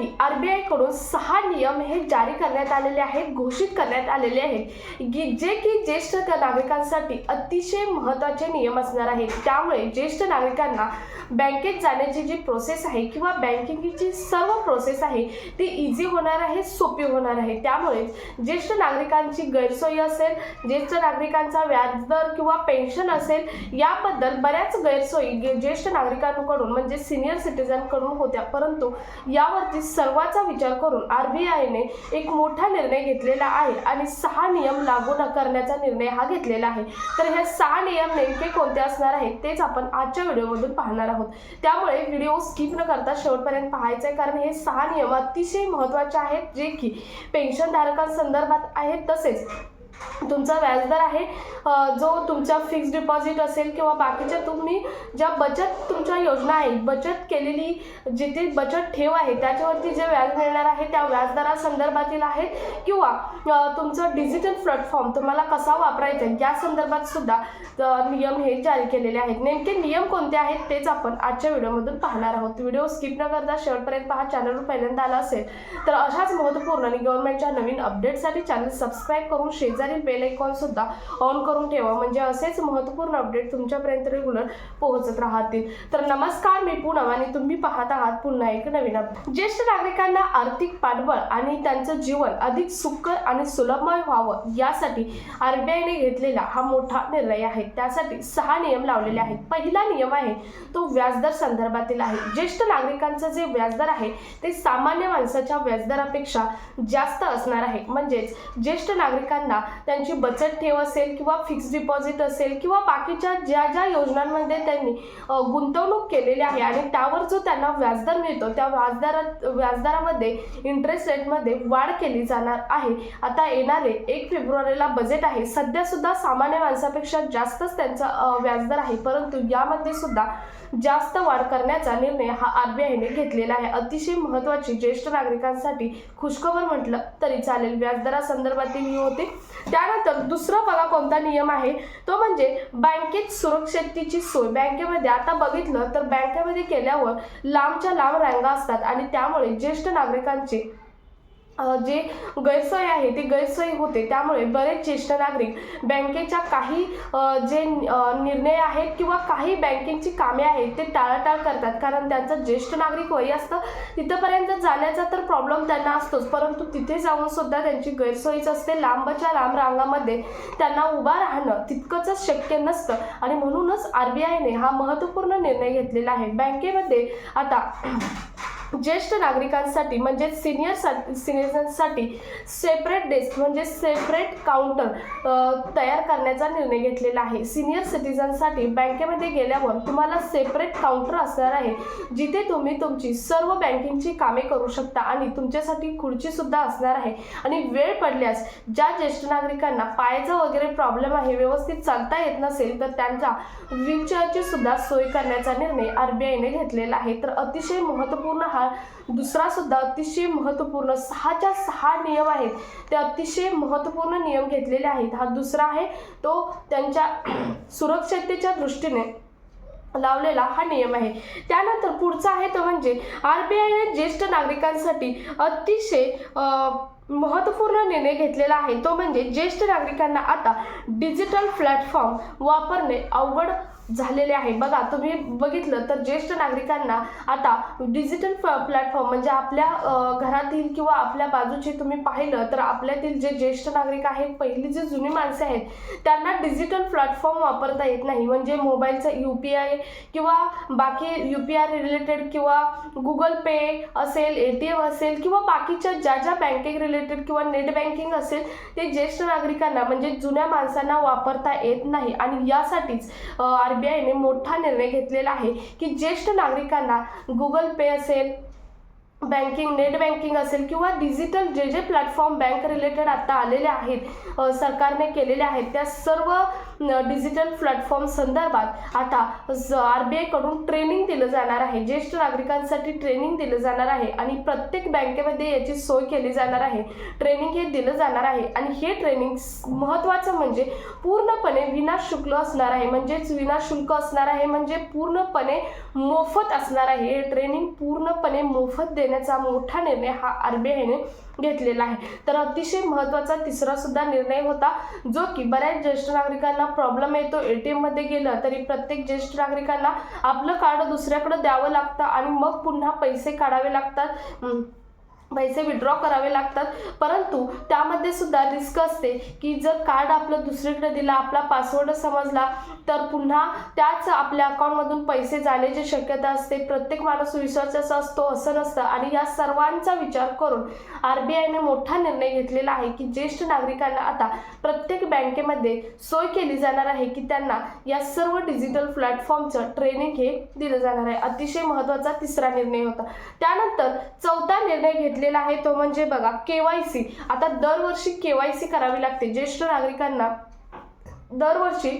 नागरिकांसाठी R B आयकडून सहा नियम हे जारी करण्यात आलेले आहेत घोषित करण्यात आलेले आहेत. की जे की ज्येष्ठ नागरिकांसाठी अतिशय महत्त्वाचे नियम असणार आहेत. त्यामुळे ज्येष्ठ नागरिकांना बँकेत जाण्याची जी प्रोसेस आहे किंवा बँकिंगची जी सर्व प्रोसेस आहे ती इझी होणार आहे सोपी होणार आहे. त्यामुळे ज्येष्ठ नागरिकांची गैरसोयी असेल ज्येष्ठ नागरिकांचा व्याजदर किंवा पेन्शन असेल याबद्दल बऱ्याच गैरसोयी गे- ज्येष्ठ नागरिकांकडून म्हणजे सिनियर सिटीजनकडून होत्या. परंतु यावरती सर्वांचा विचार करून आर बी आयने एक मोठा निर्णय घेतलेला आहे आणि सहा नियम लागू न करण्याचा निर्णय हा घेतलेला आहे. तर हे सहा नियम नेमके कोणते असणार आहेत तेच आपण आजच्या व्हिडिओमधून पाहणार आहोत. त्यामुळे व्हिडिओ स्किप न करता शेवटपर्यंत पाहायचं आहे कारण हे सहा नियम अतिशय महत्त्वाचे आहेत जे की पेन्शनधारकांसंदर्भात आहेत तसेच तुमचा व्याजदर आहे जो तुमचा फिक्स डिपॉझिट असेल किंवा बाकीच्या तुम्ही ज्या बचत तुमच्या योजना आहेत बचत केलेली जिथे बचत ठेव आहे त्याच्यावरती जे व्याज मिळणार आहे त्या व्याजदरासंदर्भातील आहेत किंवा तुमचं डिजिटल प्लॅटफॉर्म तुम्हाला कसा वापरायचा आहे या संदर्भात सुद्धा नियम हे जारी केलेले आहेत. नेमके नियम कोणते आहेत तेच आपण आजच्या व्हिडिओमधून पाहणार आहोत. व्हिडिओ स्किप न करता शेवटपर्यंत पहा चॅनलवर पहिल्यांदा आला असेल तर अशाच महत्त्वपूर्ण आणि गव्हर्नमेंटच्या नवीन अपडेटसाठी चॅनल सबस्क्राईब करून शेजारी शेजारील बेल आयकॉन सुद्धा ऑन करून ठेवा. म्हणजे असेच महत्त्वपूर्ण अपडेट तुमच्यापर्यंत रेग्युलर पोहोचत राहतील. तर नमस्कार मी पूनम आणि तुम्ही पाहत आहात पुन्हा एक नवीन अपडेट ज्येष्ठ नागरिकांना आर्थिक पाठबळ आणि त्यांचं जीवन अधिक सुखकर आणि सुलभमय व्हावं यासाठी आर आयने घेतलेला हा मोठा निर्णय आहे. त्यासाठी सहा नियम लावलेले आहेत. पहिला नियम आहे तो व्याजदर संदर्भातील आहे. ज्येष्ठ नागरिकांचं जे व्याजदर आहे ते सामान्य माणसाच्या व्याजदरापेक्षा जास्त असणार आहे. म्हणजेच ज्येष्ठ नागरिकांना त्यांची बचत ठेव असेल किंवा फिक्स डिपॉझिट असेल किंवा बाकीच्या ज्या ज्या योजनांमध्ये त्यांनी गुंतवणूक केलेली आहे आणि त्यावर जो त्यांना व्याजदर मिळतो त्या व्याजदरात व्याजदरामध्ये इंटरेस्ट रेटमध्ये वाढ केली जाणार आहे. आता येणारे एक फेब्रुवारीला बजेट आहे. सध्यासुद्धा सामान्य माणसापेक्षा जास्तच त्यांचा व्याजदर आहे. परंतु यामध्ये सुद्धा जास्त वाढ करण्याचा निर्णय हा आर बी आयने घेतलेला आहे. अतिशय महत्त्वाची ज्येष्ठ नागरिकांसाठी खुशखबर म्हटलं तरी चालेल. व्याजदरासंदर्भातील ही होते. त्यानंतर दुसरा बघा कोणता नियम आहे. तो म्हणजे बँकेत सुरक्षिततेची सोय. बँकेमध्ये आता बघितलं तर बँकेमध्ये केल्यावर लांबच्या लांब रांगा असतात आणि त्यामुळे ज्येष्ठ नागरिकांची जे गैरसोय आहे ती गैरसोय होते. त्यामुळे बरेच ज्येष्ठ नागरिक बँकेच्या काही जे निर्णय आहेत किंवा काही बँकिंगची कामे आहेत ते टाळाटाळ करतात. कारण त्यांचं ज्येष्ठ नागरिक वय असतं तिथंपर्यंत जाण्याचा तर प्रॉब्लेम त्यांना असतोच. परंतु तिथे जाऊन सुद्धा त्यांची गैरसोयीच असते. लांबच्या लांब रांगामध्ये त्यांना उभा राहणं तितकंच शक्य नसतं. आणि म्हणूनच आर बी आयने हा महत्त्वपूर्ण निर्णय घेतलेला आहे. बँकेमध्ये आता ज्येष्ठ नागरिकांसाठी म्हणजेच सिनियर सिटिझनसाठी सेपरेट डेस्क म्हणजे सेपरेट काउंटर तयार करण्याचा निर्णय घेतलेला आहे. सिनियर सिटीजनसाठी बँकेमध्ये गेल्यावर तुम्हाला सेपरेट काउंटर असणार आहे जिथे तुम्ही तुमची सर्व बँकिंगची कामे करू शकता आणि तुमच्यासाठी खुर्ची सुद्धा असणार आहे. आणि वेळ पडल्यास ज्या ज्येष्ठ नागरिकांना पायाचा वगैरे प्रॉब्लेम आहे व्यवस्थित चालता येत नसेल तर त्यांचा व्हीलचेअरची सुद्धा सोय करण्याचा निर्णय आर बी आयने घेतलेला आहे. तर अतिशय महत्त्वपूर्ण हा दुसरा सुद्धा अतिशय महत्त्वपूर्ण सहाच्या सहा नियम आहेत. ते अतिशय महत्त्वपूर्ण नियम घेतलेले आहेत. हा दुसरा आहे तो त्यांच्या सुरक्षिततेच्या दृष्टीने लावलेला हा नियम आहे. त्यानंतर पुढचा आहे तो म्हणजे आर बी आयने ज्येष्ठ नागरिकांसाठी अतिशय महत्त्वपूर्ण निर्णय घेतलेला आहे. तो म्हणजे ज्येष्ठ नागरिकांना आता डिजिटल प्लॅटफॉर्म वापरणे अवघड झालेले आहे. बघा तुम्ही बघितलं तर ज्येष्ठ नागरिकांना आता डिजिटल प्लॅटफॉर्म म्हणजे आपल्या घरातील किंवा आपल्या बाजूचे तुम्ही पाहिलं तर आपल्यातील जे ज्येष्ठ नागरिक आहेत पहिली जे जुनी माणसे आहेत त्यांना डिजिटल प्लॅटफॉर्म वापरता येत नाही. म्हणजे मोबाईलचं यू पी आय किंवा बाकी यू पी आय रिलेटेड किंवा गुगल पे असेल ए टी एम असेल किंवा बाकीच्या ज्या ज्या बँकिंग रिलेटेड किंवा नेट बँकिंग असेल ते ज्येष्ठ नागरिकांना म्हणजे जुन्या माणसांना वापरता येत नाही. आणि यासाठीच आर बी आयने मोठा निर्णय घेतलेला आहे की ज्येष्ठ नागरिकांना गुगल पे असेल बँकिंग नेट बँकिंग असेल किंवा डिजिटल जे जे प्लॅटफॉर्म बँक रिलेटेड आता आलेले आहेत सरकारने केलेले आहेत त्या सर्व डिजिटल प्लॅटफॉर्म संदर्भात आता आर बी आयकडून ट्रेनिंग दिलं जाणार आहे. ज्येष्ठ नागरिकांसाठी ट्रेनिंग दिलं जाणार आहे आणि प्रत्येक बँकेमध्ये याची सोय केली जाणार आहे. ट्रेनिंग हे दिलं जाणार आहे आणि हे ट्रेनिंग महत्त्वाचं म्हणजे पूर्णपणे विनाशुल्क असणार आहे. म्हणजेच विनाशुल्क असणार आहे म्हणजे पूर्णपणे मोफत असणार आहे. हे ट्रेनिंग पूर्णपणे मोफत देण्याचा मोठा निर्णय हा आर बी आयने घेतलेला आहे. तर अतिशय महत्त्वाचा तिसरा सुद्धा निर्णय होता जो की बऱ्याच ज्येष्ठ नागरिकांना प्रॉब्लेम येतो. ए टी एममध्ये गेलं तरी प्रत्येक ज्येष्ठ नागरिकांना आपलं कार्ड दुसऱ्याकडे द्यावं लागतं आणि मग पुन्हा पैसे काढावे लागतात. पैसे विड्रॉ करावे लागतात. परंतु त्यामध्ये सुद्धा रिस्क असते की जर कार्ड आपलं दुसरीकडे दिलं आपला पासवर्ड समजला तर पुन्हा त्याच आपल्या अकाउंटमधून पैसे जाण्याची शक्यता असते. प्रत्येक माणूस विश्वासाचा असतो असं नसतं. आणि या सर्वांचा विचार करून आर बी आयने मोठा निर्णय घेतलेला आहे की ज्येष्ठ नागरिकांना आता प्रत्येक बँकेमध्ये सोय केली जाणार आहे की त्यांना या सर्व डिजिटल प्लॅटफॉर्मचं ट्रेनिंग हे दिलं जाणार आहे. अतिशय महत्त्वाचा तिसरा निर्णय होता. त्यानंतर चौथा निर्णय घेतला घेतलेला आहे तो म्हणजे बघा के वाय सी. आता दरवर्षी के वाय सी करावी लागते. ज्येष्ठ नागरिकांना दरवर्षी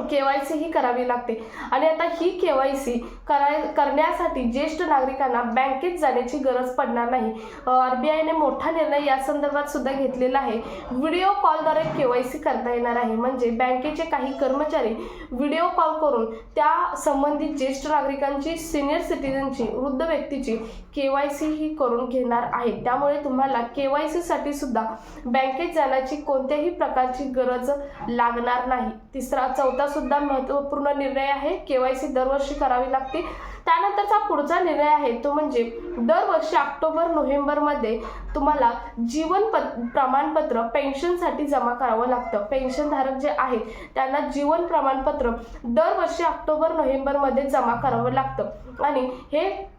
के वाय सी ही करावी लागते. आणि आता ही के वाय सी कराय करण्यासाठी ज्येष्ठ नागरिकांना बँकेत जाण्याची गरज पडणार नाही. आर बी आयने मोठा निर्णय या संदर्भात सुद्धा घेतलेला आहे. व्हिडिओ कॉलद्वारे के वाय सी करता येणार आहे. म्हणजे बँकेचे काही कर्मचारी व्हिडिओ कॉल करून त्या संबंधित ज्येष्ठ नागरिकांची सिनियर सिटीजनची वृद्ध व्यक्तीची के वाय सी ही करून घेणार आहे. त्यामुळे तुम्हाला के वाय सीसाठी सुद्धा बँकेत जाण्याची कोणत्याही प्रकारची गरज लागणार नाही. तिसरा चौथा सुद्धा महत्त्वपूर्ण निर्णय आहे. के वाय सी दरवर्षी करावी लागते. त्यानंतरचा पुढचा निर्णय आहे तो म्हणजे दरवर्षी ऑक्टोबर नोव्हेंबरमध्ये तुम्हाला जीवन पत प्रमाणपत्र पेन्शनसाठी जमा करावं लागतं. पेन्शनधारक जे आहेत त्यांना जीवन प्रमाणपत्र दरवर्षी ऑक्टोबर नोव्हेंबरमध्ये जमा करावं लागतं. आणि हे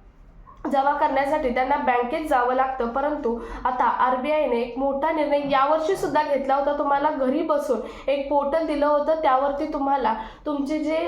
जमा करण्यासाठी त्यांना बँकेत जावं लागतं. परंतु आता आर बी आयने एक मोठा निर्णय यावर्षी सुद्धा घेतला होता. तुम्हाला घरी बसून एक पोर्टल दिलं होतं. त्यावरती तुम्हाला तुमचे जे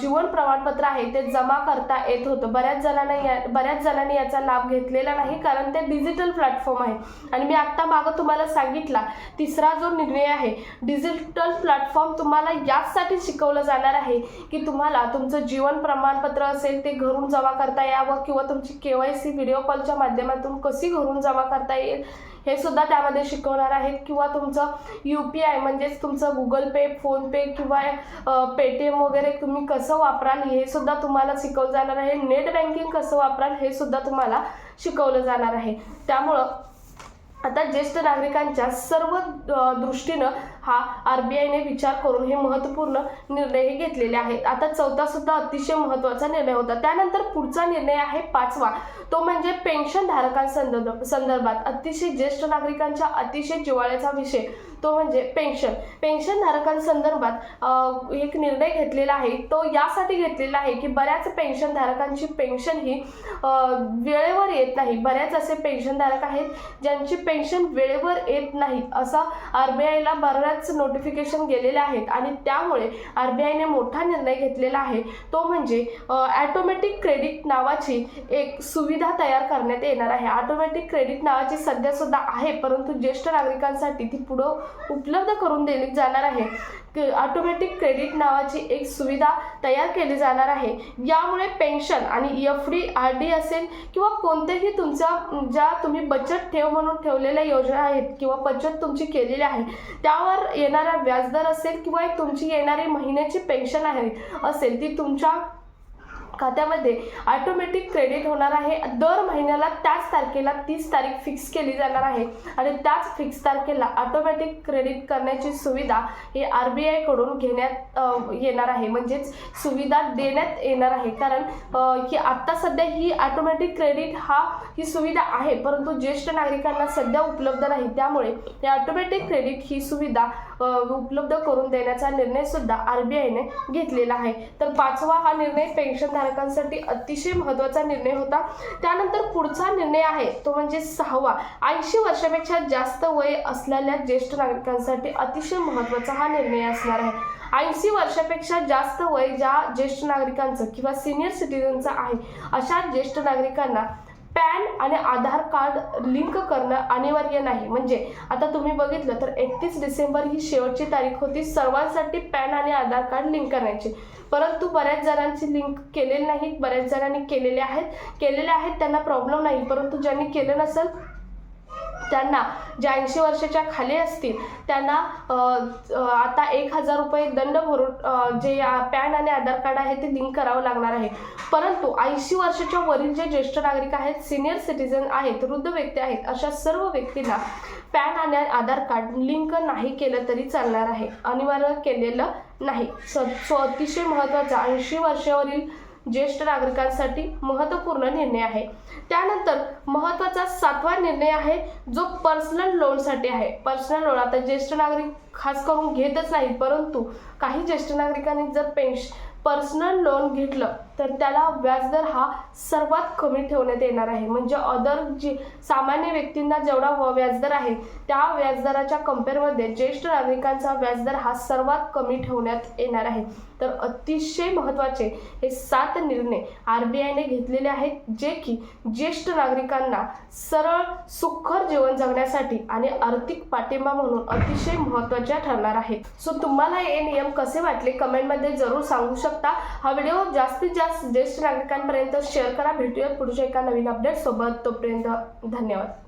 जीवन प्रमाणपत्र आहे ते जमा करता येत होतं. बऱ्याच जणांना या बऱ्याच जणांनी याचा लाभ घेतलेला नाही कारण ते डिजिटल प्लॅटफॉर्म आहे. आणि मी आत्ता मागं तुम्हाला सांगितला तिसरा जो निर्णय आहे डिजिटल प्लॅटफॉर्म तुम्हाला याचसाठी शिकवलं जाणार आहे की तुम्हाला तुमचं जीवन प्रमाणपत्र असेल ते घरून जमा करता यावं किंवा तुमची के वाय सी व्हिडिओ कॉलच्या माध्यमातून कशी घरून जमा करता येईल हे सुद्धा त्यामध्ये शिकवणार आहेत. किंवा तुमचं यू पी आय म्हणजेच तुमचं गुगल पे फोनपे किंवा पेटीएम वगैरे तुम्ही कसं वापराल हे सुद्धा तुम्हाला शिकवलं जाणार आहे. नेट बँकिंग कसं वापराल हे सुद्धा तुम्हाला शिकवलं जाणार आहे. त्यामुळं आता ज्येष्ठ नागरिकांच्या सर्व दृष्टीनं हा आर बी आयने विचार करून हे महत्त्वपूर्ण निर्णय हे घेतलेले आहेत. आता चौथा सुद्धा अतिशय महत्त्वाचा निर्णय होता. त्यानंतर पुढचा निर्णय आहे पाचवा. तो म्हणजे पेन्शन धारकांसंदर्भ संदर्भात. अतिशय ज्येष्ठ नागरिकांच्या अतिशय जिव्हाळ्याचा विषय. तो म्हणजे पेन्शन पेन्शन धारकांसंदर्भात एक निर्णय घेतलेला आहे. तो यासाठी घेतलेला आहे की बऱ्याच पेन्शन धारकांची पेन्शन ही वेळेवर येत नाही. बऱ्याच असे पेन्शनधारक आहेत ज्यांची पेन्शन वेळेवर येत नाही असं आर बी आयला बऱ्याच नोटिफिकेशन गेलेले आहेत आणि त्यामुळे आर बी आयने मोठा निर्णय घेतलेला आहे. तो म्हणजे ॲटोमॅटिक क्रेडिट नावाची एक सुविधा तयार करण्यात येणार आहे. ऑटोमॅटिक क्रेडिट नावाची सध्यासुद्धा आहे परंतु ज्येष्ठ नागरिकांसाठी ती पुढं उपलब्ध करून दिली जाणार आहे. ऑटोमॅटिक क्रेडिट नावाची एक सुविधा तयार केली जाणार आहे. यामुळे पेन्शन आणि एफ डी आर डी असेल किंवा कोणत्याही तुमच्या ज्या तुम्ही बचत ठेव म्हणून ठेवलेल्या योजना आहेत किंवा बचत तुमची केलेली आहे त्यावर येणारा व्याजदर असेल किंवा एक तुमची येणारी महिन्याची पेन्शन आहे असेल ती तुमच्या खात्यामध्ये ऑटोमॅटिक क्रेडिट होणार आहे. दर महिन्याला त्याच तारखेला तीस तारीख फिक्स केली जाणार आहे. आणि त्याच फिक्स तारखेला ऑटोमॅटिक क्रेडिट करण्याची सुविधा ही आर बी आयकडून घेण्यात येणार आहे. म्हणजेच सुविधा देण्यात येणार आहे. कारण की ही आत्ता सध्या ही ऑटोमॅटिक क्रेडिट हा ही सुविधा आहे. परंतु ज्येष्ठ नागरिकांना सध्या उपलब्ध नाही. त्यामुळे या ऑटोमॅटिक क्रेडिट ही सुविधा उपलब्ध करून देण्याचा निर्णय सुद्धा आर बी आयने घेतलेला आहे. तर पाचवा हा निर्णय पेन्शन धारकांसाठी अतिशय महत्त्वाचा निर्णय होता. त्यानंतर पुढचा निर्णय आहे तो म्हणजे सहावा. ऐंशी वर्षापेक्षा जास्त वय असलेल्या ज्येष्ठ नागरिकांसाठी अतिशय महत्त्वाचा हा निर्णय असणार आहे. ऐंशी वर्षापेक्षा जास्त वय ज्या ज्येष्ठ नागरिकांचं किंवा सिनियर सिटीजनचं आहे अशा ज्येष्ठ नागरिकांना पॅन आणि आधार कार्ड लिंक करणं अनिवार्य नाही. म्हणजे आता तुम्ही बघितलं तर एकतीस डिसेंबर ही शेवटची तारीख होती. सर्वांसाठी पॅन आणि आधार कार्ड लिंक करण्याची परंतु बऱ्याच जणांची लिंक केलेली नाहीत. बऱ्याच जणांनी केलेले आहेत. केलेले आहेत त्यांना प्रॉब्लेम नाही. परंतु ज्यांनी केलं नसेल त्यांना ज्या ऐंशी वर्षाच्या खाली असतील त्यांना आता एक हजार रुपये दंड भरून जे पॅन आणि आधार कार्ड आहे ते लिंक करावं लागणार आहे. परंतु ऐंशी वर्षाच्या वरील जे ज्येष्ठ नागरिक आहेत सिनियर सिटीजन आहेत वृद्ध व्यक्ती आहेत अशा सर्व व्यक्तींना पॅन आणि आधार कार्ड लिंक नाही केलं तरी चालणार आहे. अनिवार्य केलेलं नाही. स सो अतिशय महत्त्वाचा. ऐंशी वर्षावरील ज्येष्ठ नागरिकांसाठी महत्त्वपूर्ण निर्णय आहे. त्यानंतर महत्त्वाचा सातवा निर्णय आहे जो पर्सनल लोनसाठी आहे. पर्सनल लोन आता ज्येष्ठ नागरिक खास करून घेतच नाहीत परंतु काही ज्येष्ठ नागरिकांनी जर पेन्श पर्सनल लोन घेतलं तर त्याला व्याजदर हा सर्वात कमी ठेवण्यात येणार आहे. म्हणजे अदर जी सामान्य व्यक्तींना जेवढा व- व्याजदर आहे त्या व्याजदराच्या कम्पेअरमध्ये ज्येष्ठ नागरिकांचा व्याजदर हा सर्वात कमी ठेवण्यात येणार आहे. तर अतिशय महत्त्वाचे हे सात निर्णय आर बी आयने घेतलेले आहेत जे की ज्येष्ठ नागरिकांना सरळ सुखर जीवन जगण्यासाठी आणि आर्थिक पाठिंबा म्हणून अतिशय महत्त्वाच्या ठरणार आहेत. सो तुम्हाला हे नियम कसे वाटले? कमेंटमध्ये जरूर सांगू शकता. हा व्हिडिओ जास्तीत जास्त ज्येष्ठ नागरिकांपर्यंत शेअर करा. भेटूयात पुढच्या एका नवीन अपडेट सोबत. तोपर्यंत धन्यवाद.